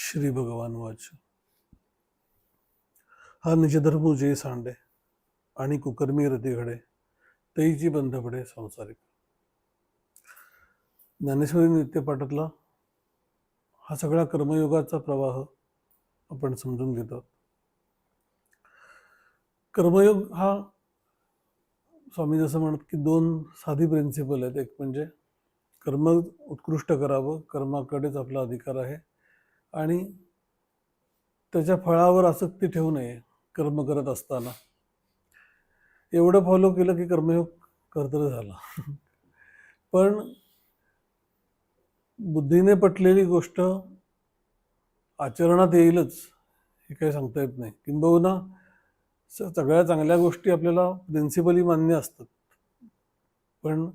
श्री भगवान वाच. हा निजधर्म जे सांडे आणि कुकर्मी रती घडे तैची बंध पडे संसारिक. ज्ञानेश्वरी नित्यपाठातला हा सगळा कर्मयोगाचा प्रवाह आपण समजून घेतो कर्मयोग हा स्वामी जसं म्हणत की दोन साधी प्रिन्सिपल आहेत. एक म्हणजे कर्म उत्कृष्ट करावं कर्माकडेच आपला अधिकार आहे. आणि त्याच्या फळावर आसक्ती ठेवू नये कर्म करत असताना. एवढं फॉलो केलं की कर्मयोग कर्तव्य झाला. पण बुद्धीने पटलेली गोष्ट आचरणात येईलच हे काही सांगता येत नाही. किंबहुना सगळ्या चांगल्या गोष्टी आपल्याला प्रिन्सिपली मान्य असतात. पण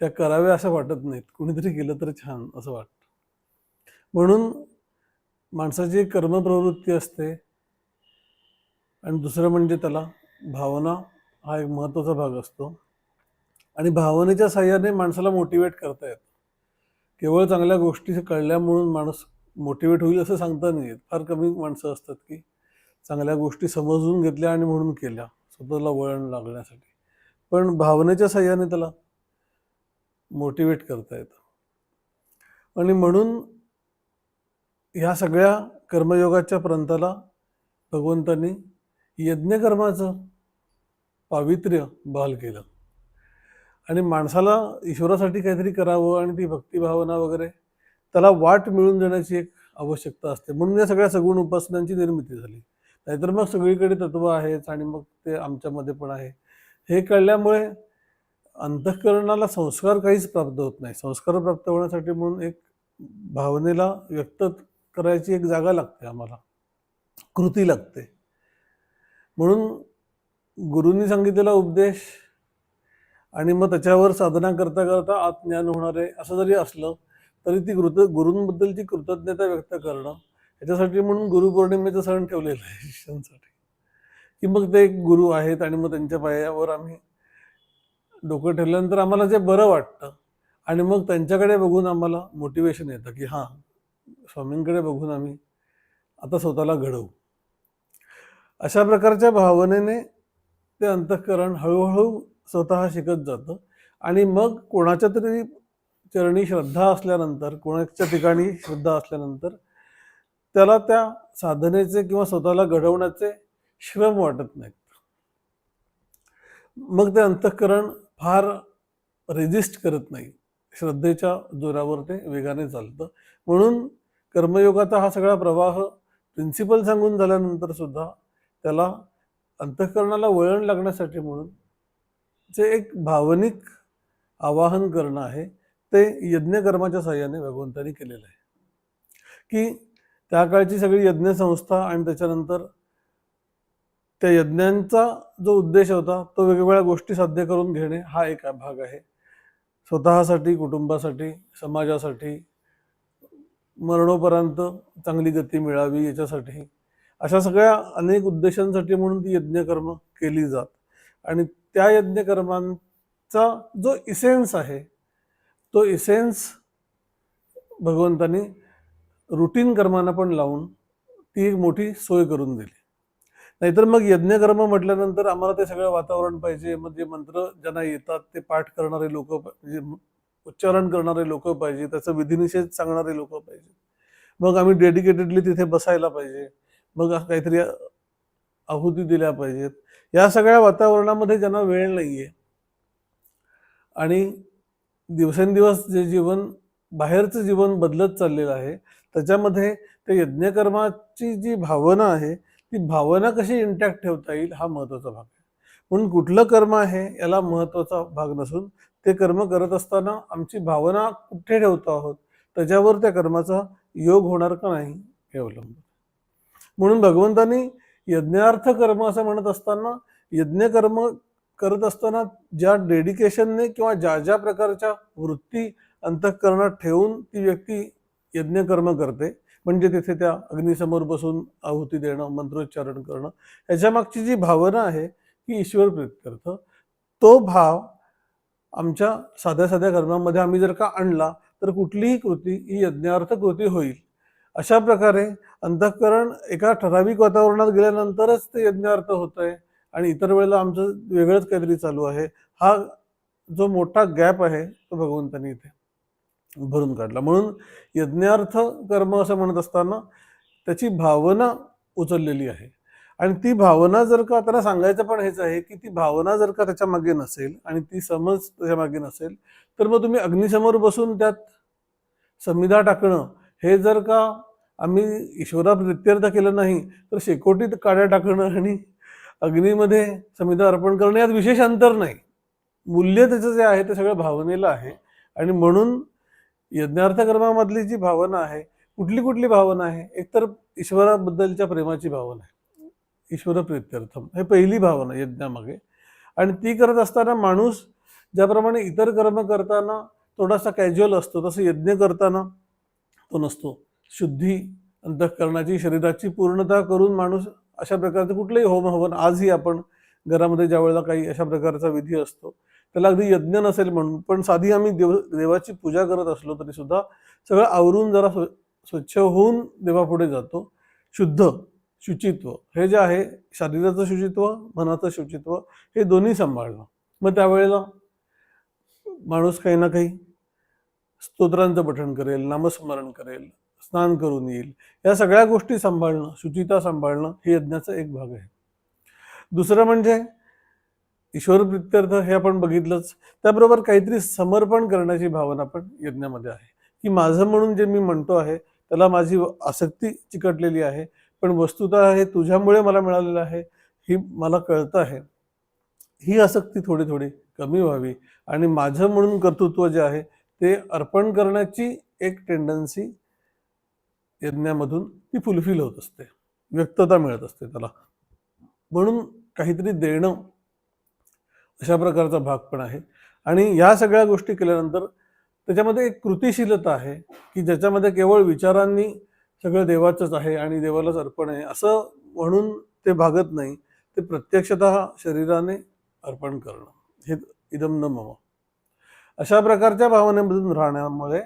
त्या कराव्या असं वाटत नाहीत. कुणीतरी केलं तर छान असं वाटतं. म्हणून माणसाची कर्मप्रवृत्ती असते. आणि दुसरं म्हणजे त्याला भावना हा एक महत्त्वाचा भाग असतो. आणि भावनेच्या साह्याने माणसाला मोटिवेट करता येतं. केवळ चांगल्या गोष्टी कळल्या म्हणून माणूस मोटिवेट होईल असं सांगता नाही येत. फार कमी माणसं असतात की चांगल्या गोष्टी समजून घेतल्या आणि म्हणून केल्या. स्वतःला वळण लागण्यासाठी. पण भावनेच्या साह्याने त्याला मोटिवेट करता येतं. आणि म्हणून ह्या सगळ्या कर्मयोगाच्या प्रांताला भगवंतांनी यज्ञकर्माचं पावित्र्य बहाल केलं. आणि माणसाला ईश्वरासाठी काहीतरी करावं आणि ती भक्तिभावना वगैरे त्याला वाट मिळून देण्याची एक आवश्यकता असते. म्हणून या सगळ्या सगुण उपासनांची निर्मिती झाली. नाहीतर मग सगळीकडे तत्व आहेच आणि मग ते आमच्यामध्ये पण आहे. हे कळल्यामुळे अंतःकरणाला संस्कार काहीच प्राप्त होत नाही. संस्कार प्राप्त होण्यासाठी म्हणून एक भावनेला व्यक्त करायची एक जागा लागते आम्हाला. कृती लागते. म्हणून गुरुंनी सांगितलेला उपदेश आणि मग त्याच्यावर साधना करता करता आत्मज्ञान होणारे असं जरी असलं तरी ती कृत गुरूंबद्दलची कृतज्ञता व्यक्त करणं याच्यासाठी म्हणून गुरुपौर्णिमेचा सण ठेवलेला आहे शिष्यांसाठी. की मग ते एक गुरु आहेत आणि मग त्यांच्या पायावर आम्ही डोकं ठेवल्यानंतर आम्हाला जे बरं वाटतं आणि मग त्यांच्याकडे बघून आम्हाला मोटिवेशन येतं की हां स्वामींकडे बघून आम्ही आता स्वतःला घडवू. अशा प्रकारच्या भावनेने ते अंतःकरण हळूहळू स्वतः शिकत जातं. आणि मग कोणाच्या तरी चरणी श्रद्धा असल्यानंतर कोणाच्या ठिकाणी श्रद्धा असल्यानंतर त्याला त्या साधनेचे किंवा स्वतःला घडवण्याचे श्रम वाटत नाहीत. मग ते अंतःकरण फार रेजिस्ट करत नाही. श्रद्धेच्या जोरावर ते वेगाने चालतं. म्हणून कर्मयोगाचा हा सगळा प्रवाह प्रिन्सिपल सांगून झाल्यानंतर सुद्धा त्याला अंतःकरणाला वळण लागण्यासाठी म्हणून जे एक भावनिक आवाहन करणं आहे ते यज्ञकर्माच्या साह्याने भगवंतांनी केलेलं आहे. की त्या काळची सगळी यज्ञ संस्था आणि त्याच्यानंतर त्या यज्ञांचा जो उद्देश होता तो वेगवेगळ्या गोष्टी साध्य करून घेणे हा एक भाग आहे. स्वतःसाठी कुटुंबासाठी समाजासाठी मरणोपर्यंत चांगली गती मिळावी याच्यासाठी. अशा सगळ्या अनेक उद्देशांसाठी म्हणून ती यज्ञकर्म केली जात. आणि त्या यज्ञकर्मांचा जो इसेन्स आहे तो इसेन्स भगवंतांनी रुटीन कर्मांना पण लावून ती एक मोठी सोय करून दिली. नाहीतर मग यज्ञकर्म म्हटल्यानंतर आम्हाला ते सगळं वातावरण पाहिजे मग जे मंत्र ज्यांना येतात ते पाठ करणारे लोक म्हणजे उच्चारण करणारे लोक पाहिजे त्याचा विधिनिषेध सांगणारे लोक पाहिजे. मग आम्ही डेडिकेटेडली तिथे बसायला पाहिजे. मग काहीतरी आहुती दिल्या पाहिजेत. या सगळ्या वातावरणामध्ये ज्यांना वेळ नाहीये आणि दिवसेंदिवस जे जीवन बाहेरचं जीवन बदलत चाललेलं आहे त्याच्यामध्ये ते यज्ञकर्माची जी भावना आहे ती भावना कशी इंटॅक्ट ठेवता येईल हा महत्त्वाचा भाग आहे. म्हणून कुठलं कर्म आहे याला महत्त्वाचा भाग नसून ते कर्म करत असताना आमची भावना कुठे ठेवतो आहोत? त्याच्यावर त्या कर्माचा योग होणार का नाही हे अवलंबून. म्हणून भगवंतांनी यज्ञार्थ कर्म असं म्हणत असताना यज्ञकर्म करत असताना ज्या डेडिकेशनने किंवा ज्या ज्या प्रकारच्या वृत्ती अंतःकरणात ठेवून ती व्यक्ती यज्ञकर्म करते म्हणजे तिथे त्या अग्निसमोर बसून आहुती देणं मंत्रोच्चारण करणं याच्या मागची जी भावना आहे ती ईश्वर प्रीत्यर्थ तो भाव आमच्या साध्या साध्या कर्मामध्ये आम्ही जर का आणला तर कुठलीही कृती ही यज्ञार्थ कृती होईल. अशा प्रकारे अंतःकरण एका ठराविक वातावरणात गेल्यानंतरच ते यज्ञार्थ होत आहे आणि इतर वेळेला आमचं वेगळंच काहीतरी चालू आहे. हा जो मोठा गॅप आहे तो भगवंतांनी इथे भरून काढला. म्हणून यज्ञार्थ कर्म असं म्हणत असताना त्याची भावना उचललेली आहे. आणि ती भावना जर का त्याला सांगायचं पण हेच आहे की ती भावना जर का त्याच्यामागे नसेल आणि ती समज त्याच्यामागे नसेल तर मग तुम्ही अग्निसमोर बसून त्यात संविधा टाकणं हे जर का आम्ही ईश्वरा प्रित्यर्थ केलं नाही तर शेकोटीत काड्या टाकणं आणि अग्नीमध्ये संविधा अर्पण करणं यात विशेष अंतर नाही. मूल्य त्याचं जे आहे ते सगळं भावनेला आहे. आणि म्हणून यज्ञार्थ कर्मामधली जी भावना आहे कुठली कुठली भावना आहे एकतर ईश्वराबद्दलच्या प्रेमाची भावना आहे. ईश्वरप्रित्यर्थम हे पहिली भावना यज्ञामागे. आणि ती करत असताना माणूस ज्याप्रमाणे इतर कर्म करताना थोडासा कॅज्युअल असतो तसं यज्ञ करताना तो नसतो. शुद्धी अंतःकरणाची शरीराची पूर्णता करून माणूस अशा प्रकारचं कुठलंही होम हवन आजही आपण घरामध्ये ज्या वेळेला काही अशा प्रकारचा विधी असतो त्याला अगदी यज्ञ नसेल म्हणून पण साधी आम्ही देव देवाची पूजा करत असलो तरी सुद्धा सगळं आवरून जरा स्व स्वच्छ होऊन देवापुढे जातो. शुद्ध. शुचित्व. हे जे आहे शरीराचं शुचित्व मनाचं शुचित्व हे दोन्ही सांभाळणं. मग त्यावेळेला माणूस काही ना काही स्तोत्रांचं पठण करेल नामस्मरण करेल स्नान करून येईल. या सगळ्या गोष्टी सांभाळणं शुचिता सांभाळणं हे यज्ञाचा एक भाग आहे. दुसरं म्हणजे ईश्वर प्रित्यर्थ हे आपण बघितलंच. त्याबरोबर काहीतरी समर्पण करण्याची भावना पण यज्ञामध्ये आहे. की माझं म्हणून जे मी म्हणतो आहे त्याला माझी आसक्ती चिकटलेली आहे पण वस्तुत हे तुझ्यामुळे मला मिळालेलं आहे ही मला कळतं आहे. ही आसक्ती थोडी थोडी कमी व्हावी आणि माझं म्हणून कर्तृत्व जे आहे ते अर्पण करण्याची एक टेंडन्सी यज्ञामधून ती फुलफिल होत असते. व्यक्तता मिळत असते त्याला. म्हणून काहीतरी देणं अशा प्रकारचा भाग पण आहे. आणि या सगळ्या गोष्टी केल्यानंतर त्याच्यामध्ये एक कृतिशीलता आहे की ज्याच्यामध्ये केवळ विचारांनी सगळं देवाचंच आहे आणि देवालाच अर्पण आहे असं म्हणून ते भागत नाही. ते प्रत्यक्षतः शरीराने अर्पण करणं हे इदम न मम. अशा प्रकारच्या भावनेमधून राहण्यामुळे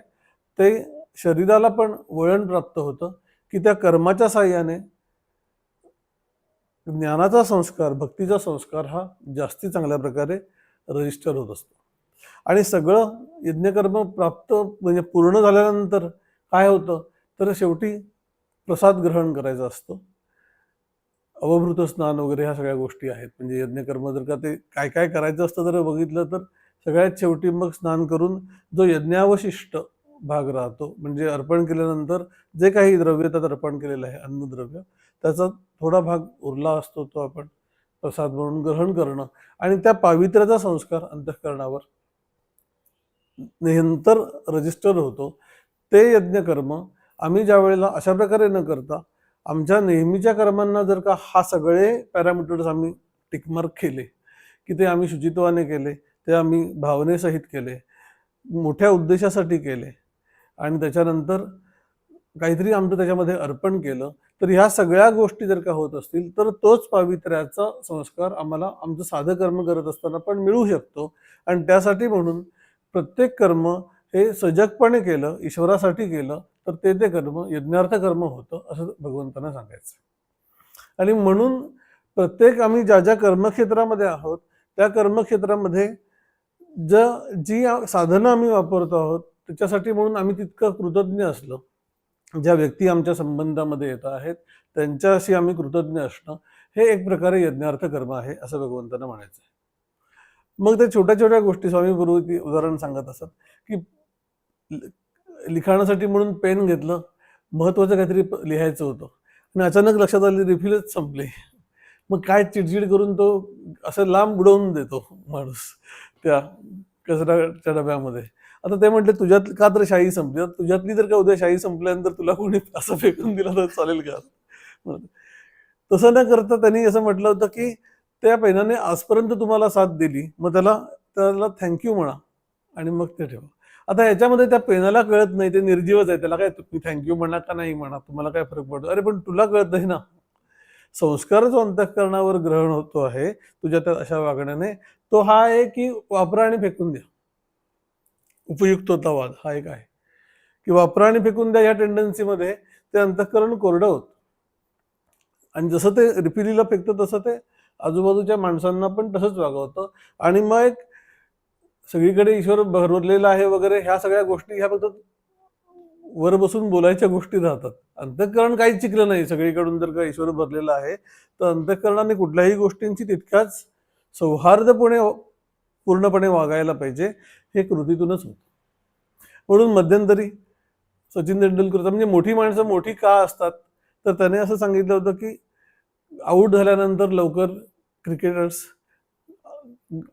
ते शरीराला पण वळण प्राप्त होतं की त्या कर्माच्या साह्याने ज्ञानाचा संस्कार भक्तीचा संस्कार हा जास्ती चांगल्या प्रकारे रजिस्टर होत असतो. आणि सगळं यज्ञकर्म प्राप्त म्हणजे पूर्ण झाल्यानंतर काय होतं? तर शेवटी प्रसाद ग्रहण करायचा असतो. अवभृत स्नान वगैरे ह्या सगळ्या गोष्टी आहेत. म्हणजे यज्ञकर्म जर का ते काय काय करायचं असतं जर बघितलं तर सगळ्यात शेवटी मग स्नान करून जो यज्ञावशिष्ट भाग राहतो म्हणजे अर्पण केल्यानंतर जे काही द्रव्य त्यात अर्पण केलेलं आहे अन्नद्रव्य त्याचा थोडा भाग उरला असतो तो आपण प्रसाद म्हणून ग्रहण करणं आणि त्या पावित्र्याचा संस्कार अंतःकरणावर नंतर रजिस्टर होतो. ते यज्ञकर्म आम्ही ज्या वेळेला अशा प्रकारे न करता आमच्या नेहमीच्या कर्मांना जर का हा सगळे पॅरामीटर्स आम्ही टिकमार्क केले की ते आम्ही शुचित्वाने केले ते आम्ही भावनेसहित केले मोठ्या उद्देशासाठी केले आणि त्याच्यानंतर काहीतरी आमचं त्याच्यामध्ये अर्पण केलं तर ह्या सगळ्या गोष्टी जर का होत असतील तर तोच पावित्र्याचा संस्कार आम्हाला आमचं साधं कर्म करत असताना पण मिळू शकतो. आणि त्यासाठी म्हणून प्रत्येक कर्म हे सजगपणे केलं ईश्वरासाठी केलं तर ते ते कर्म यज्ञार्थ कर्म होतं असं भगवंतांना सांगायचं. आणि म्हणून प्रत्येक आम्ही ज्या ज्या कर्मक्षेत्रामध्ये आहोत त्या कर्मक्षेत्रामध्ये ज जी साधनं आम्ही वापरतो आहोत त्याच्यासाठी म्हणून आम्ही तितकं कृतज्ञ असलो. ज्या व्यक्ती आमच्या संबंधामध्ये येत आहेत त्यांच्याशी आम्ही कृतज्ञ असणं हे एक प्रकारे यज्ञार्थ कर्म आहे असं भगवंतांना म्हणायचं आहे. मग त्या छोट्या छोट्या गोष्टी स्वामी गुरु उदाहरण सांगत असत की लिखाणासाठी म्हणून पेन घेतलं. महत्त्वाचं काहीतरी लिहायचं होतं. आणि अचानक लक्षात आले रिफिलच संपले. मग काय चिडचिड करून तो असं लांब बुडवून देतो माणूस त्या कचऱ्याच्या डब्यामध्ये. आता ते म्हटले तुझ्यात का तर शाही संपली? तुझ्यातली जर का उद्या शाही संपल्यानंतर तुला कोणी असं फेकून दिला तर चालेल का? तसं न करता त्यांनी असं म्हटलं होतं की त्या पेनाने आजपर्यंत तुम्हाला साथ दिली. मग त्याला त्याला थँक्यू म्हणा. आणि मग ते ठेवा. आता याच्यामध्ये त्या पेनाला कळत नाही ते निर्जीवच आहे. त्याला काय तुम्ही थँक्यू म्हणा का नाही म्हणा तुम्हाला काय फरक पडतो? अरे पण तुला कळत नाही ना. संस्कार जो अंतःकरणावर ग्रहण होतो आहे तुझ्या त्या अशा वागण्याने तो हा आहे की वापरा आणि फेकून द्या. उपयुक्ततावाद हा एक आहे. की वापरा आणि फेकून द्या या टेंडन्सीमध्ये ते अंतःकरण कोरडं होतं. आणि जसं ते रिपिलीला फेकतं तसं ते आजूबाजूच्या माणसांना पण तसंच वागवतं. आणि मग एक सगळीकडे ईश्वर भरवलेला आहे वगैरे ह्या सगळ्या गोष्टी ह्या फक्त वर बसून बोलायच्या गोष्टी राहतात. अंतःकरण काहीच चिकलं नाही. सगळीकडून जर का ईश्वर भरलेला आहे तर अंतःकरणाने कुठल्याही गोष्टींची तितक्याच सौहार्दपणे पूर्णपणे वागायला पाहिजे हे कृतीतूनच होतं. म्हणून मध्यंतरी सचिन तेंडुलकर म्हणजे मोठी माणसं मोठी का असतात तर त्याने असं सांगितलं होतं की आऊट झाल्यानंतर लवकर क्रिकेटर्स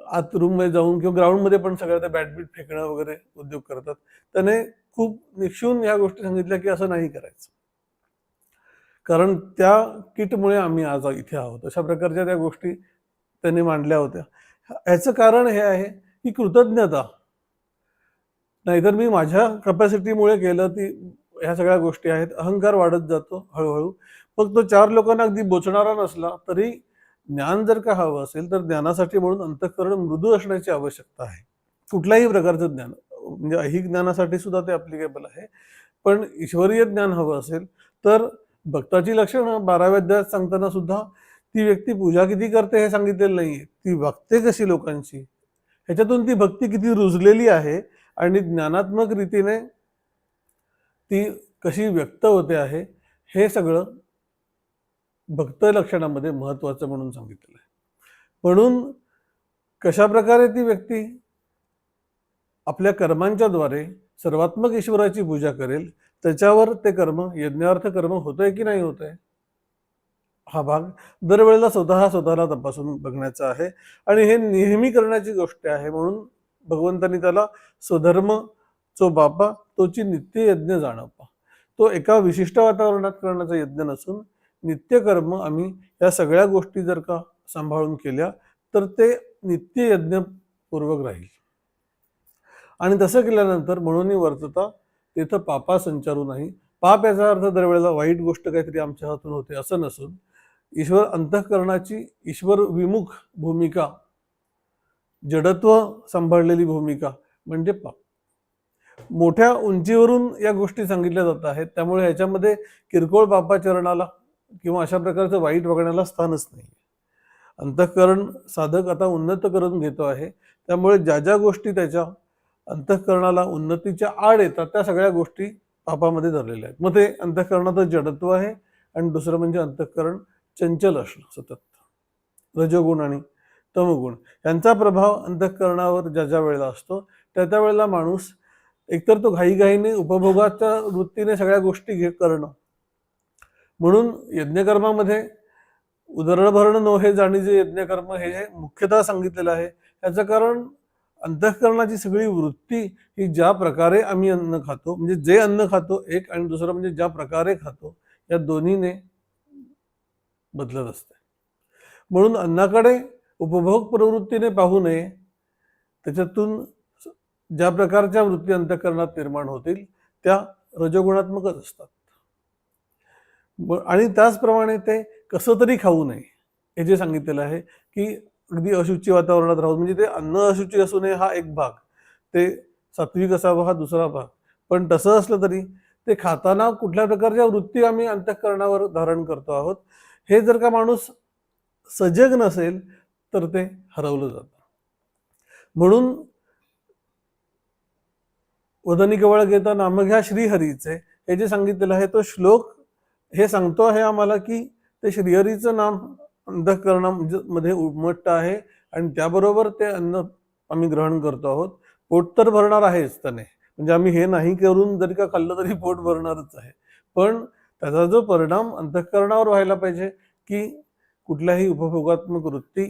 आत रूममध्ये जाऊन किंवा ग्राउंडमध्ये पण सगळं ते बॅटबीट फेकणं वगैरे उद्योग करतात. त्याने खूप निक्षून ह्या गोष्टी सांगितल्या की असं नाही करायचं. कारण त्या किटमुळे आम्ही आज इथे आहोत. अशा प्रकारच्या त्या गोष्टी त्यांनी मांडल्या होत्या. ह्याचं कारण हे आहे की कृतज्ञता. नाहीतर मी माझ्या कपॅसिटीमुळे केलं ती ह्या सगळ्या गोष्टी आहेत. अहंकार वाढत जातो हळूहळू. फक्त चार लोकांना अगदी बोचणारा नसला तरी ज्ञान जर का हवं असेल तर ज्ञानासाठी म्हणून अंतःकरण मृदू असण्याची आवश्यकता आहे. कुठल्याही प्रकारचं ज्ञान म्हणजे अहिक ज्ञानासाठी सुद्धा ते अप्लिकेबल आहे. पण ईश्वरीय ज्ञान हवं असेल तर भक्ताची लक्षणं बाराव्या अध्यायात सांगताना सुद्धा ती व्यक्ती पूजा किती करते हे सांगितलेलं नाहीये. ती वागते कशी लोकांची? ह्याच्यातून ती भक्ती किती रुजलेली आहे आणि ज्ञानात्मक रीतीने ती कशी व्यक्त होते आहे हे सगळं भक्त लक्षणामध्ये महत्त्वाचं म्हणून सांगितलेलं आहे. म्हणून कशा प्रकारे ती व्यक्ती आपल्या कर्मांच्या द्वारे सर्वात्मक ईश्वराची पूजा करेल त्याच्यावर ते कर्म यज्ञार्थ कर्म होतंय की नाही होतंय? हा भाग दरवेळेला स्वतः स्वतःला तपासून बघण्याचा आहे. आणि हे नेहमी करण्याची गोष्ट आहे म्हणून भगवंतांनी त्याला स्वधर्म चो बापा तोची नित्य यज्ञ जाणवपा तो एका विशिष्ट वातावरणात करण्याचा यज्ञ नसून नित्यकर्म आम्ही या सगळ्या गोष्टी जर का सांभाळून केल्या तर ते नित्य यज्ञपूर्वक राहील. आणि तसं केल्यानंतर म्हणून वर्तता तिथं पापा संचारू नाही. पाप याचा अर्थ दरवेळेला वाईट गोष्ट काहीतरी आमच्या हातून होते असं नसून ईश्वर अंतःकरणाची ईश्वर विमुख भूमिका जडत्व सांभाळलेली भूमिका म्हणजे पाप. मोठ्या उंचीवरून या गोष्टी सांगितल्या जात आहेत त्यामुळे ह्याच्यामध्ये किरकोळ बापाचरणाला किंवा अशा प्रकारचं वाईट वागण्याला स्थानच नाही. अंतःकरण साधक आता उन्नत करून घेतो आहे. त्यामुळे ज्या ज्या गोष्टी त्याच्या अंतःकरणाला उन्नतीच्या आड येतात त्या सगळ्या गोष्टी पापामध्ये धरलेल्या आहेत. मग ते अंतःकरणाचं जडत्व आहे आणि दुसरं म्हणजे अंतःकरण चंचल असणं सतत. रजोगुण आणि तमगुण यांचा प्रभाव अंतःकरणावर ज्या ज्या वेळेला असतो त्या त्या वेळेला माणूस एकतर तो घाईघाईने उपभोगाच्या वृत्तीने सगळ्या गोष्टी घे करणं म्हणून यज्ञकर्मामध्ये उदरण नो हे जाणी जे यज्ञकर्म हे मुख्यतः सांगितलेलं आहे याचं कारण अंतःकरणाची सगळी वृत्ती ही ज्या प्रकारे आम्ही अन्न खातो म्हणजे जे अन्न खातो एक आणि दुसरं म्हणजे ज्या प्रकारे खातो या दोन्हीने बदलत असते. म्हणून अन्नाकडे उपभोग प्रवृत्तीने पाहू नये त्याच्यातून ज्या प्रकारच्या वृत्ती अंतःकरणात निर्माण होतील त्या रजोगुणात्मकच असतात. आणि त्याचप्रमाणे ते कसं तरी खाऊ नये. हे जे सांगितलेलं आहे की अगदी अशुची वातावरणात राहून म्हणजे ते अन्न अशुची असू नये हा एक भाग. ते सात्विक असावं हा दुसरा भाग. पण तसं असलं तरी ते खाताना कुठल्या प्रकारच्या वृत्ती आम्ही अंतःकरणावर धारण करतो आहोत हे जर का माणूस सजग नसेल तर ते हरवलं जातं. म्हणून वदनी कवळ घेता नामघ्या श्रीहरीचे. हे जे सांगितलेलं आहे तो श्लोक हे सांगतो आहे आम्हाला की ते श्रीहरीचं नाम अंधकरणामध्ये म्हणजे उमटतं आहे आणि त्याबरोबर ते अन्न आम्ही ग्रहण करतो आहोत. पोट तर भरणार आहेच त्याने. म्हणजे आम्ही हे नाही करून जरी का खाल्लं तरी पोट भरणारच आहे. पण त्याचा जो परिणाम अंतःकरणावर व्हायला पाहिजे की कुठल्याही उपभोगात्मक वृत्ती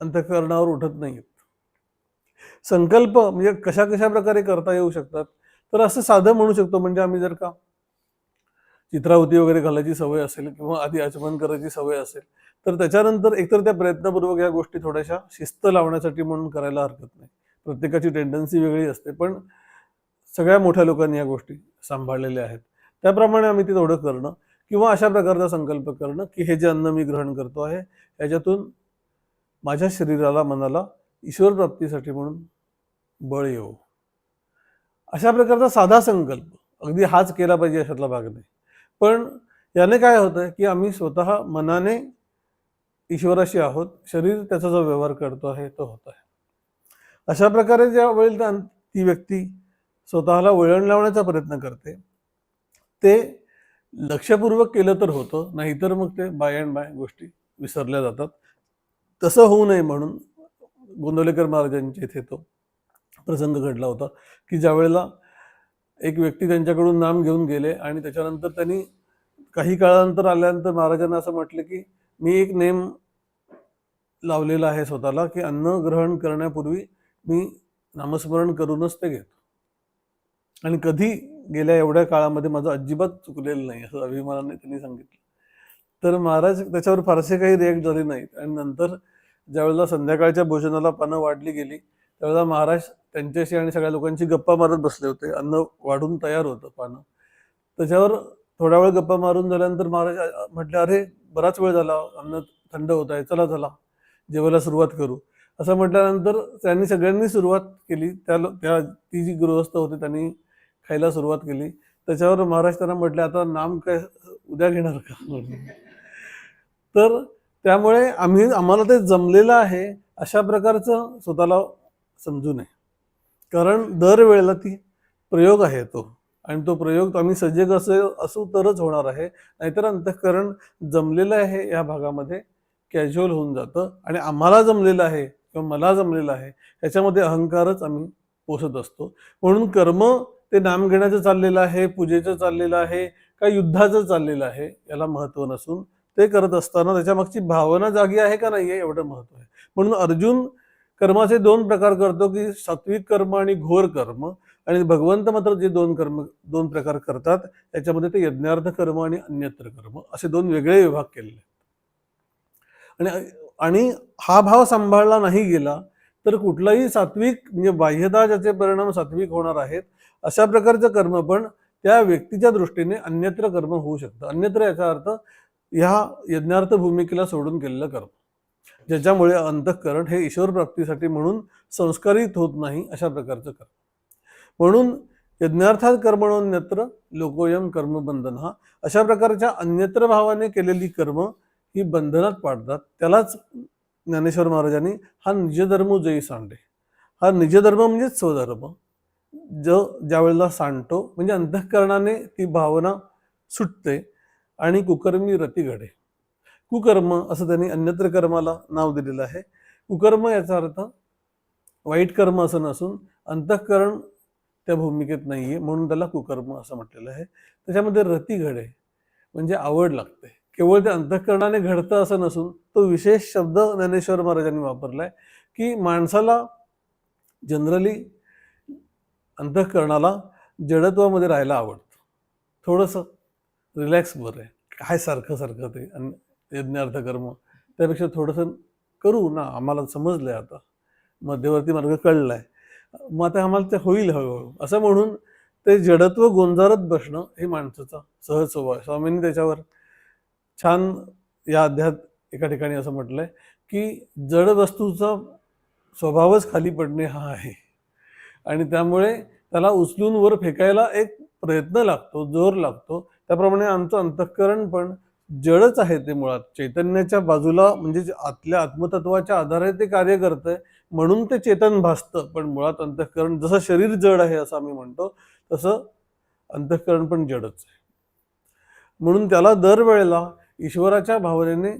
अंतःकरणावर उठत नाहीत. संकल्प म्हणजे कशा कशा प्रकारे करता येऊ शकतात? तर असं साधं म्हणू शकतो. म्हणजे आम्ही जर का चित्रावती वगैरे घालायची सवय असेल किंवा आधी आचमन करायची सवय असेल तर त्याच्यानंतर एकतर त्या प्रयत्नपूर्वक या गोष्टी थोड्याशा शिस्त लावण्यासाठी म्हणून करायला हरकत नाही. प्रत्येकाची टेंडन्सी वेगळी असते पण सगळ्या मोठ्या लोकांनी या गोष्टी सांभाळलेल्या आहेत. त्याप्रमाणे आम्ही ते थोडं करणं किंवा अशा प्रकारचा संकल्प करणं की हे जे अन्न मी ग्रहण करतो आहे याच्यातून माझ्या शरीराला मनाला ईश्वर प्राप्तीसाठी म्हणून बळ येऊ अशा प्रकारचा साधा संकल्प अगदी हाच केला पाहिजे अशातला भाग नाही. पण याने काय होतं की आम्ही स्वतः मनाने ईश्वराशी आहोत शरीर त्याचा जो व्यवहार करतो आहे तो होत आहे. अशा प्रकारे ज्या वेळेला ती व्यक्ती स्वतःला वळण लावण्याचा प्रयत्न करते ते लक्षपूर्वक केलं तर होतं नाहीतर मग ते बाय अँड बाय गोष्टी विसरल्या जातात. तसं होऊ नये म्हणून गोंदवलेकर महाराजांच्या इथे तो प्रसंग घडला होता की ज्या वेळेला एक व्यक्ती त्यांच्याकडून नाम घेऊन गेले आणि त्याच्यानंतर त्यांनी काही काळानंतर आल्यानंतर महाराजांना असं म्हटलं की मी एक नेम लावलेला आहे स्वतःला की अन्न ग्रहण करण्यापूर्वी मी नामस्मरण करूनच ते घेतो. आणि कधी गेल्या एवढ्या काळामध्ये माझं अजिबात चुकलेलं नाही असं अभिमानाने त्यांनी सांगितलं. तर महाराज त्याच्यावर फारसे काही रिॲक्ट झाले नाहीत. आणि नंतर ज्यावेळेला संध्याकाळच्या भोजनाला पानं वाढली गेली त्यावेळेला महाराज त्यांच्याशी आणि सगळ्या लोकांची गप्पा मारत बसले होते. अन्न वाढून तयार होतं पानं. त्याच्यावर थोडा वेळ गप्पा मारून झाल्यानंतर महाराज म्हटलं अरे बराच वेळ झाला. अन्न थंड होत आहे. चला चला. जेवायला सुरुवात करू. असं म्हटल्यानंतर त्यांनी सगळ्यांनी सुरुवात केली. त्या त्या ती जी गृहस्थ होते त्यांनी खायला सुरुवात केली. त्याच्यावर महाराज त्यांना म्हटले आता नाम काय? उद्या घेणार का? तर त्यामुळे आम्ही आम्हाला ते जमलेलं आहे. अशा प्रकारचं स्वतःला समजू नये. कारण दरवेळेला ती प्रयोग आहे तो. आणि तो प्रयोग आम्ही सजग असे असू तरच होणार आहे. नाहीतर अंतःकरण जमलेलं आहे या भागामध्ये कॅज्युअल होऊन जातं. आणि आम्हाला जमलेलं आहे किंवा मला जमलेलं आहे याच्यामध्ये अहंकारच आम्ही पोसत असतो. म्हणून कर्म ते नाम घेण्याचं चाललेलं आहे पूजेचं चाललेलं आहे का युद्धाचं चाललेलं आहे याला महत्त्व नसून ते करत असताना त्याच्या मागची भावना जागी आहे का नाही आहे एवढं महत्त्व आहे. म्हणून अर्जुन कर्माचे दोन प्रकार करतो की सात्विक कर्म आणि घोर कर्म. आणि भगवंत मात्र जे दोन कर्म दोन प्रकार करतात त्याच्यामध्ये ते यज्ञार्थ कर्म आणि अन्यत्र कर्म असे दोन वेगळे विभाग केलेले आहेत. आणि आणि हा भाव सांभाळला नाही गेला तर कुठलाही सात्विक म्हणजे बाह्यता ज्याचे परिणाम सात्विक होणार आहेत अशा प्रकारचं कर्म पण त्या व्यक्तीच्या दृष्टीने अन्यत्र कर्म होऊ शकतं. अन्यत्र याचा अर्थ ह्या यज्ञार्थ भूमिकेला सोडून केलेलं कर्म. ज्याच्यामुळे अंतःकरण हे ईश्वर प्राप्तीसाठी म्हणून संस्कारित होत नाही अशा प्रकारचं कर्म. म्हणून यज्ञार्थात कर्मणोन्यत्र लोकोयम कर्मबंधन हा अशा प्रकारच्या अन्यत्र भावाने केलेली कर्म ही बंधनात पाडतात. त्यालाच ज्ञानेश्वर महाराजांनी हा निजधर्म जयी सांडे. हा निजधर्म म्हणजेच स्वधर्म. जो ज्या वेळेला सांडतो म्हणजे अंतःकरणाने ती भावना सुटते आणि कुकर्मी रती घडे. कुकर्म असं त्यांनी अन्यत्र कर्माला नाव दिलेलं आहे. कुकर्म याचा अर्थ वाईट कर्म असं नसून अंतःकरण त्या भूमिकेत नाही आहे म्हणून त्याला कुकर्म असं म्हटलेलं आहे. त्याच्यामध्ये रती घडे म्हणजे आवड लागते. केवळ ते अंतःकरणाने घडतं असं नसून तो विशेष शब्द ज्ञानेश्वर महाराजांनी वापरला आहे की माणसाला जनरली अंतःकरणाला जडत्वामध्ये राहायला आवडतं. थोडंसं रिलॅक्स बरं आहे. काय सारखं सारखं ते अन यज्ञार्थ कर्म त्यापेक्षा थोडंसं करू ना आम्हाला समजलं आहे आता मध्यवर्ती मार्ग कळलाय. मग आता आम्हाला ते होईल हळूहळू. असं म्हणून ते जडत्व गोंजारत बसणं हे माणसाचा सहज स्वभाव आहे. स्वामींनी त्याच्यावर छान या अध्यात एका ठिकाणी असं म्हटलं आहे की जड वस्तूचा स्वभावच खाली पडणे हा आहे. आणि त्यामुळे त्याला उचलून वर फेकायला एक प्रयत्न लागतो जोर लागतो. त्याप्रमाणे आमचं अंतःकरण पण जडच आहे ते मुळात. चैतन्याच्या बाजूला म्हणजे आतल्या आत्मतत्वाच्या आधारे ते कार्य करतंय म्हणून ते चेतन भासतं. पण मुळात अंतःकरण जसं शरीर जड आहे असं आम्ही म्हणतो तसं अंतःकरण पण जडच आहे. म्हणून त्याला दरवेळेला ईश्वराच्या भावनेने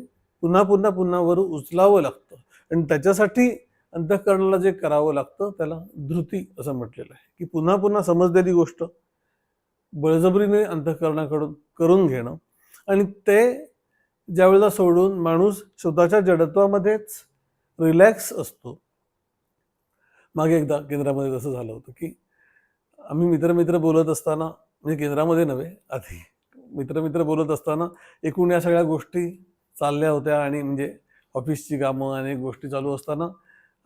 पुन्हा पुन्हा पुन्हा वर उचलावं लागतं. आणि त्याच्यासाठी अंतःकरणाला जे करावं लागतं त्याला धृती असं म्हटलेलं आहे. की पुन्हा पुन्हा समजलेली गोष्ट बळजबरीने अंतःकरणाकडून करून घेणं आणि ते ज्यावेळेला सोडून माणूस स्वतःच्या जडत्वामध्येच रिलॅक्स असतो. मागे एकदा केंद्रामध्ये तसं झालं होतं की आम्ही मित्रमित्र बोलत असताना म्हणजे केंद्रामध्ये नव्हे आधी मित्रमित्र बोलत असताना एकूण या सगळ्या गोष्टी चालल्या होत्या आणि म्हणजे ऑफिसची कामं अनेक गोष्टी चालू असताना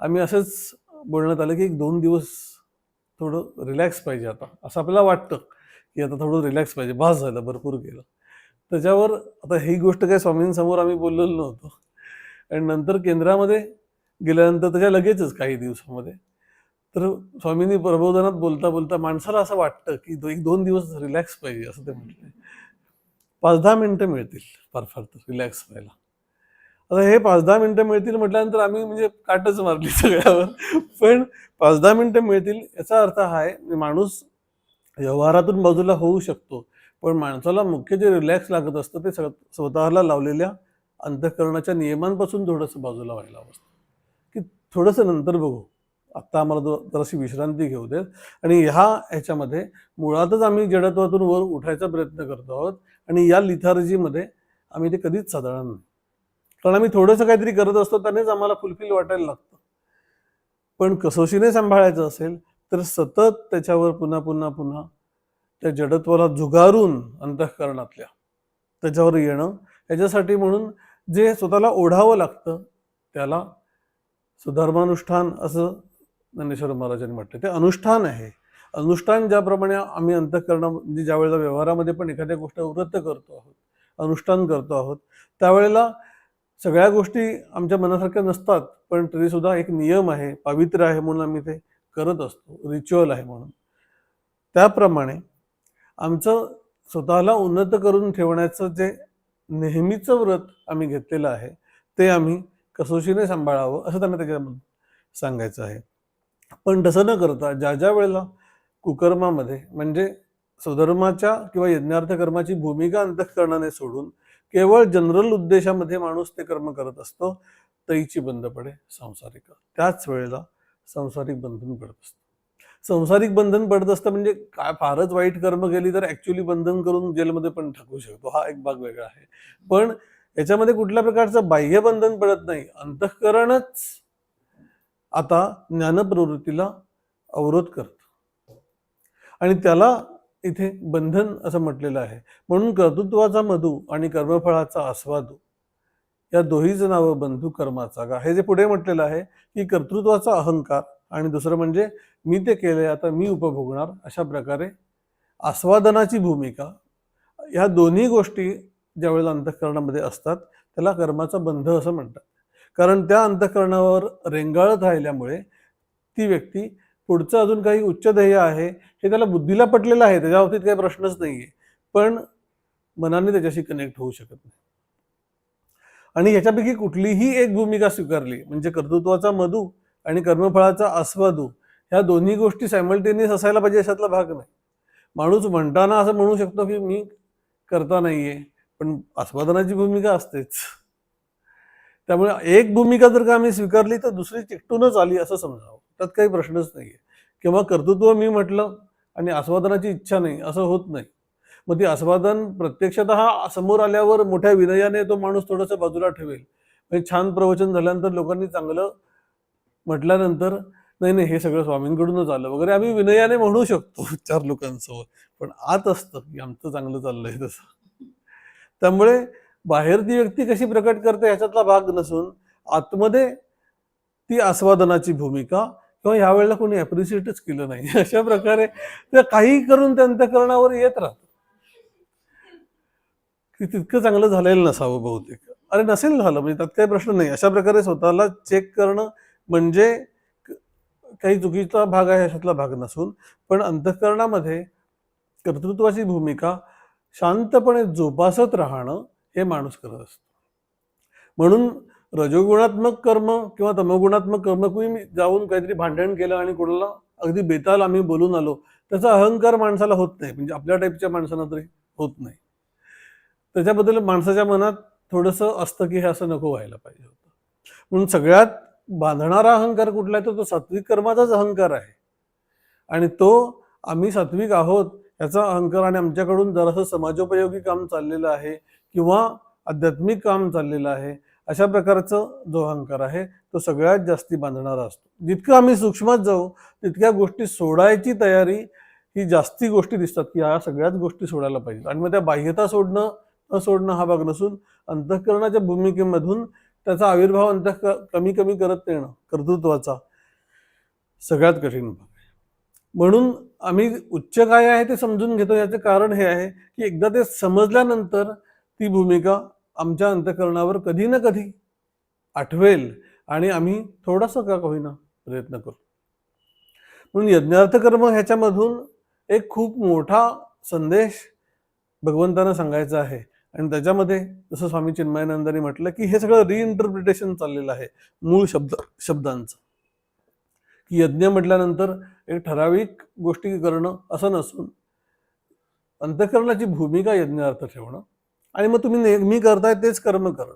आम्ही असंच बोलण्यात आलं की एक दोन दिवस थोडं रिलॅक्स पाहिजे आता. असं आपल्याला वाटतं की आता थोडं रिलॅक्स पाहिजे. भास झालं भरपूर गेलं. त्याच्यावर आता ही गोष्ट काही स्वामींसमोर आम्ही बोललेलो नव्हतो. आणि नंतर केंद्रामध्ये गेल्यानंतर त्याच्या लगेचच काही दिवसामध्ये. तर स्वामींनी प्रबोधनात बोलता बोलता माणसाला असं वाटतं की दो- एक दोन दिवस रिलॅक्स पाहिजे असं ते म्हटले. पाच दहा मिनटं मिळतील फार फार तर रिलॅक्स व्हायला. आता हे पाच दहा मिनटं मिळतील म्हटल्यानंतर आम्ही म्हणजे काटच मारली सगळ्यावर. पण पाच दहा मिनटं मिळतील याचा अर्थ हा आहे माणूस व्यवहारातून बाजूला होऊ शकतो. पण माणसाला मुख्य जे रिलॅक्स लागत असतं ते सग- स्वतःला लावलेल्या अंतःकरणाच्या नियमांपासून थोडंसं बाजूला व्हायला हवं असतं. की थोडंसं नंतर बघू. आत्ता आम्हाला जराशी विश्रांती घेऊ देत. आणि ह्या ह्याच्यामध्ये मुळातच आम्ही जडत्वातून वर उठायचा प्रयत्न करतो आहोत. आणि या लिथार्जीमध्ये आम्ही ते कधीच साधारण नाही. कारण आम्ही थोडंसं काहीतरी करत असतो त्यानेच आम्हाला फुलफिल वाटायला लागतं. पण कसोशीने सांभाळायचं असेल तर सतत त्याच्यावर पुन्हा पुन्हा पुन्हा त्या जडत्वाला जुगारून अंतःकरणातल्या. त्याच्यावर येणं याच्यासाठी म्हणून जे स्वतःला ओढावं लागतं त्याला सुधर्मानुष्ठान असं ज्ञानेश्वर महाराजांनी म्हटलं ते अनुष्ठान आहे. अनुष्ठान ज्याप्रमाणे आम्ही अंतःकरणा म्हणजे ज्या वेळेला व्यवहारामध्ये पण एखाद्या गोष्ट व्रत करतो आहोत अनुष्ठान करतो आहोत त्यावेळेला सगळ्या गोष्टी आमच्या मनासारख्या नसतात पण तरी सुद्धा एक नियम आहे पावित्र्य आहे म्हणून आम्ही ते करत असतो रिच्युअल आहे म्हणून. त्याप्रमाणे आमचं स्वतःला उन्नत करून ठेवण्याचं जे नेहमीचं व्रत आम्ही घेतलेलं आहे ते आम्ही कसोशीने सांभाळावं असं त्यांना त्याच्यामधून सांगायचं आहे. पण तसं न करता ज्या ज्या वेळेला कुकर्मामध्ये म्हणजे स्वधर्माच्या किंवा यज्ञार्थ कर्माची भूमिका अंतःकरणाने सोडून केवळ जनरल उद्देशामध्ये माणूस ते कर्म करत असतो तैची बंद पडे सांसारिक. त्याच वेळेला सांसारिक बंधन पडत असतं. संसारिक बंधन पडत असतं म्हणजे काय फारच वाईट कर्म केली तर ऍक्च्युली बंधन करून जेलमध्ये पण टाकू शकतो. हा एक भाग वेगळा आहे. पण याच्यामध्ये कुठल्या प्रकारचं बाह्य बंधन पडत नाही. अंतःकरणच आता ज्ञानप्रवृत्तीला अवरोध करतं. आणि त्याला इथे बंधन असं म्हटलेलं आहे. म्हणून कर्तृत्वाचा मधू आणि कर्मफळाचा आस्वादू या दोहीच नावं बंधू कर्माचा. का हे जे पुढे म्हटलेलं आहे की कर्तृत्वाचा अहंकार आणि दुसरं म्हणजे मी ते केले आता मी उपभोगणार अशा प्रकारे आस्वादनाची भूमिका. ह्या दोन्ही गोष्टी ज्या वेळेला अंतःकरणामध्ये असतात त्याला कर्माचा बंध असं म्हणतात. कारण त्या अंतःकरणावर रेंगाळत राहिल्यामुळे ती व्यक्ती पुढचं अजून काही उच्च ध्येय आहे हे त्याला बुद्धीला पटलेलं आहे त्याच्या बाबतीत काही प्रश्नच नाहीये. पण मनाने त्याच्याशी कनेक्ट होऊ शकत नाही. आणि ह्याच्यापैकी कुठलीही एक भूमिका स्वीकारली म्हणजे कर्तृत्वाचा मधू आणि कर्मफळाचा आस्वादू ह्या दोन्ही गोष्टी सायमल्टेनियस असायला पाहिजे अशातला भाग नाही. माणूस म्हणताना असं म्हणू शकतो की मी करता नाहीये पण आस्वादनाची भूमिका असतेच. त्यामुळे एक भूमिका जर का आम्ही स्वीकारली तर दुसरी चिकटूनच आली असं समजावं. त्यात काही प्रश्नच नाहीये. किंवा कर्तृत्व मी म्हटलं आणि आस्वादनाची इच्छा नाही असं होत नाही. मग ती आस्वादन प्रत्यक्षतः समोर आल्यावर मोठ्या विनयाने तो माणूस थोडंसं बाजूला ठेवेल. म्हणजे छान प्रवचन झाल्यानंतर लोकांनी चांगलं म्हटल्यानंतर नाही नाही हे सगळं स्वामींकडूनच आलं. वगैरे आम्ही विनयाने म्हणू शकतो चार लोकांसमोर. पण आत असतं की आमचं चांगलं चाललंय तसं. त्यामुळे बाहेर ती व्यक्ती कशी प्रकट करते ह्याच्यातला भाग नसून आतमध्ये ती आस्वादनाची भूमिका किंवा ह्या वेळेला कोणी अप्रिशिएटच केलं नाही. अशा प्रकारे ते काही करून त्या येत राहत की तितकं चांगलं झालेलं नसावं बहुतेक. अरे नसेल झालं म्हणजे त्यात काही प्रश्न नाही. अशा प्रकारे स्वतःला चेक करणं म्हणजे काही चुकीचा भाग आहे अशातला भाग नसून पण अंतःकरणामध्ये कर्तृत्वाची भूमिका शांतपणे जोपासत राहणं हे माणूस करत असतो. म्हणून रजोगुणात्मक कर्म किंवा तमोगुणात्मक कर्म कुणी जाऊन काहीतरी भांडण केलं आणि कोणाला अगदी बेताल आम्ही बोलून आलो त्याचा अहंकार माणसाला होत नाही. म्हणजे आपल्या टाईपच्या माणसांना तरी होत नाही. त्याच्याबद्दल माणसाच्या मनात थोडंसं असतं की हे असं नको व्हायला पाहिजे होतं. म्हणून सगळ्यात बांधणारा अहंकार कुठला आहे तर तो सात्विक कर्माचाच अहंकार आहे. आणि तो आम्ही सात्विक आहोत याचा अहंकार आणि आमच्याकडून जरासं समाजोपयोगी काम चाललेलं आहे किंवा आध्यात्मिक काम चाललेलं आहे अशा प्रकारचं जो अहंकार आहे तो सगळ्यात जास्ती बांधणारा असतो. जितकं आम्ही सूक्ष्मात जाऊ तितक्या गोष्टी सोडायची तयारी ही जास्ती गोष्टी दिसतात की या सगळ्याच गोष्टी सोडायला पाहिजेत. आणि मग त्या बाह्यता सोडणं न सोडणं हा भाग नसून अंतःकरणाच्या भूमिकेमधून त्याचा आविर्भाव अंत कमी कमी करत येणं कर्तृत्वाचा सगळ्यात कठीण भाग आहे. म्हणून आम्ही उच्च काय आहे ते समजून घेतो. याचं कारण हे आहे की एकदा ते समजल्यानंतर ती भूमिका आमच्या अंतःकरणावर कधी ना कधी आठवेल आणि आम्ही थोडासा का होईना प्रयत्न करू. म्हणून यज्ञार्थ कर्म ह्याच्यामधून एक खूप मोठा संदेश भगवंतांना सांगायचा आहे. आणि त्याच्यामध्ये जसं स्वामी चिन्मयानंदांनी म्हटलं की हे सगळं रिइंटरप्रिटेशन चाललेलं आहे मूळ शब्द शब्दांचं. की यज्ञ म्हटल्यानंतर एक ठराविक गोष्टी करणं असं नसून अंतकरणाची भूमिका यज्ञार्थ ठेवणं आणि मग तुम्ही नेहमी करताय तेच कर्म करणं.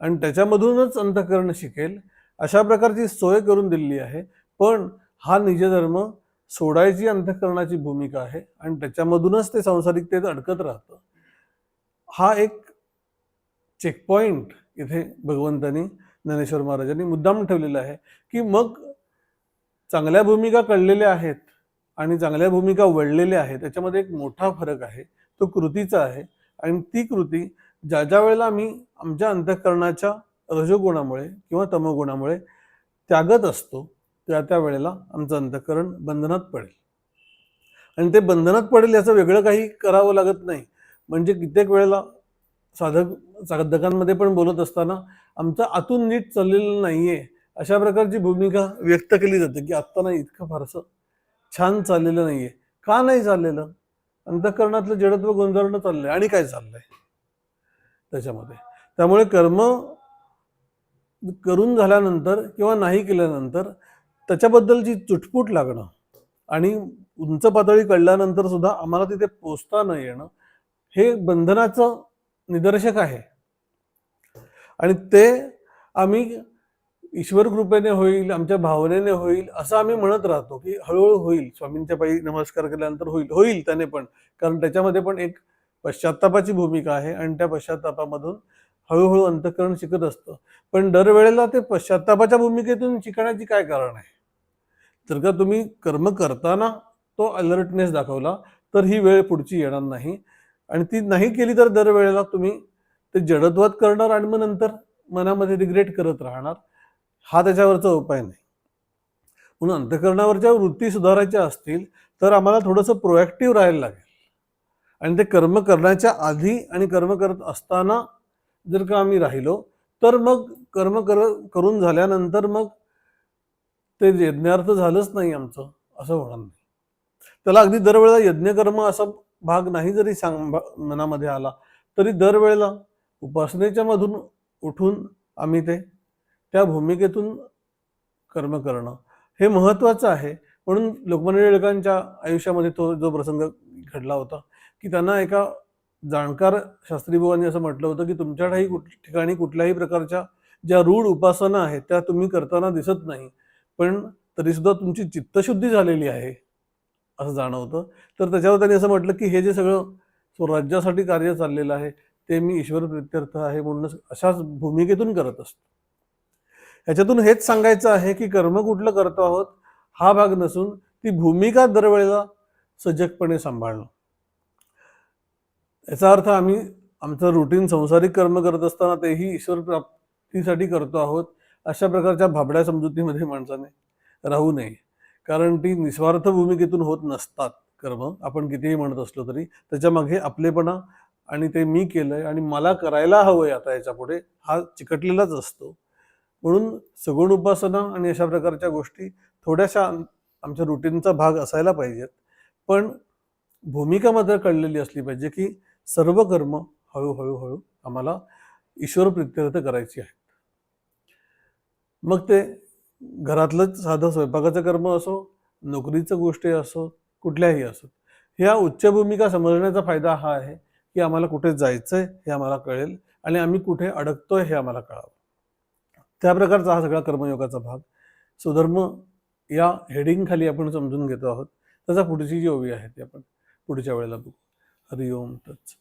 आणि त्याच्यामधूनच अंतकरण शिकेल अशा प्रकारची सोय करून दिलेली आहे. पण हा निजधर्म सोडायची अंतकरणाची भूमिका आहे आणि त्याच्यामधूनच ते सांसारिकतेत अडकत राहतं. हा एक चेकपॉइंट इथे भगवंतांनी ज्ञानेश्वर महाराजांनी मुद्दाम ठेवलेला आहे की मग चांगल्या भूमिका कळलेल्या आहेत आणि चांगल्या भूमिका वळलेल्या आहेत त्याच्यामध्ये एक मोठा फरक आहे तो कृतीचा आहे. आणि ती कृती ज्या ज्या वेळेला आम्ही आमच्या अंतःकरणाच्या रजोगुणामुळे किंवा तमोगुणामुळे त्यागत असतो त्या त्या वेळेला आमचं अंतःकरण बंधनात पडेल. आणि ते बंधनात पडेल याचं वेगळं काही करावं लागत नाही. म्हणजे कित्येक वेळेला साधक साधकांमध्ये पण बोलत असताना आमचं आतून नीट चाललेलं नाहीये अशा प्रकारची भूमिका व्यक्त केली जाते की आत्ता नाही इतकं फारसं छान चाललेलं नाहीये. का नाही चाललेलं? अंतःकरणातलं जडत्व गोंधळणं चाललंय आणि काय चाललंय? त्याच्यामध्ये. त्यामुळे कर्म करून झाल्यानंतर किंवा नाही केल्यानंतर त्याच्याबद्दलची चुटपुट लागणं आणि उंच पातळी कळल्यानंतर सुद्धा आम्हाला तिथे पोचता न येणं हे बंधनाचं निदर्शक आहे. आणि ते आम्ही ईश्वर कृपेने होईल आमच्या भावनेने होईल असं आम्ही म्हणत राहतो की हळूहळू होईल. स्वामींच्या पायी नमस्कार केल्यानंतर होईल. होईल त्याने पण. कारण त्याच्यामध्ये पण एक पश्चातापाची भूमिका आहे आणि त्या पश्चात्तापामधून हळूहळू अंतकरण शिकत असतं. पण दरवेळेला ते पश्चात्तापाच्या भूमिकेतून शिकण्याची काय कारण आहे? जर का तुम्ही कर्म करताना तो अलर्टनेस दाखवला तर ही वेळ पुढची येणार नाही. आणि ती नाही केली तर दरवेळेला तुम्ही ते जडत्वात करणार आणि मग नंतर मनामध्ये रिग्रेट करत राहणार. हा त्याच्यावरचा उपाय नाही. म्हणून अंतकरणावरच्या वृत्ती सुधारायच्या असतील तर आम्हाला थोडंसं प्रोॲक्टिव्ह राहायला लागेल. आणि ते कर्म करण्याच्या आधी आणि कर्म करत असताना जर का आम्ही राहिलो तर मग कर्म कर करून झाल्यानंतर मग ते यज्ञार्थ झालंच नाही आमचं असं होणार नाही. त्याला अगदी दरवेळेला यज्ञकर्म असा भाग नाही जरी सांग मनामध्ये आला तरी दरवेळेला उपासनेच्या मधून उठून आम्ही ते त्या भूमिकेतून कर्म करणं हे महत्त्वाचं आहे. म्हणून लोकमान्य टिळकांच्या आयुष्यामध्ये तो जो प्रसंग घडला होता की त्यांना एका जाणकार शास्त्रीबुवांनी असं म्हटलं होतं की तुमच्या कुठ ठिकाणी कुठल्याही प्रकारच्या ज्या रूढ उपासना आहेत त्या तुम्ही करताना दिसत नाही. पण तरीसुद्धा तुमची चित्तशुद्धी झालेली आहे. असं जाणवतं. तर त्याच्यावर त्यांनी असं म्हटलं की हे जे सगळं स्वराज्यासाठी कार्य चाललेलं आहे ते मी ईश्वर प्रित्यर्थ आहे म्हणूनच अशाच भूमिकेतून करत असतो. ह्याच्यातून हेच सांगायचं आहे की कर्म कुठलं करतो आहोत हा भाग नसून ती भूमिका दरवेळेला सजगपणे सांभाळणं. याचा अर्थ आम्ही आमचं रुटीन संसारिक कर्म करत असताना तेही ईश्वर प्राप्तीसाठी करतो आहोत अशा प्रकारच्या भाबड्या समजुतीमध्ये माणसाने राहू नये. कारण ती निस्वार्थ भूमिकेतून होत नसतात कर्म. आपण कितीही म्हणत असलो तरी त्याच्यामागे आपलेपणा आणि ते मी केलंय आणि मला करायला हवंय आता याच्यापुढे हा चिकटलेलाच असतो. म्हणून सगुण उपासना आणि अशा प्रकारच्या गोष्टी थोड्याशा आमच्या रुटीनचा भाग असायला पाहिजेत. पण भूमिका मात्र कळलेली असली पाहिजे की सर्व कर्म हळूहळू हळू आम्हाला ईश्वर प्रित्यर्थ करायची आहेत. मग ते घरातलंच साधं स्वयंपाकाचं कर्म असो नोकरीचं गोष्टी असो कुठल्याही असो ह्या उच्च भूमिका समजण्याचा फायदा हा आहे की आम्हाला कुठे जायचं आहे हे आम्हाला कळेल आणि आम्ही कुठे अडकतोय हे आम्हाला कळावं. त्या प्रकारचा हा सगळा कर्मयोगाचा भाग. सुधर्म या हेडिंगखाली आपण समजून घेतो आहोत. त्याचा पुढची जी ओवी आहे ती आपण पुढच्या वेळेला बघू. हरिओम तत्स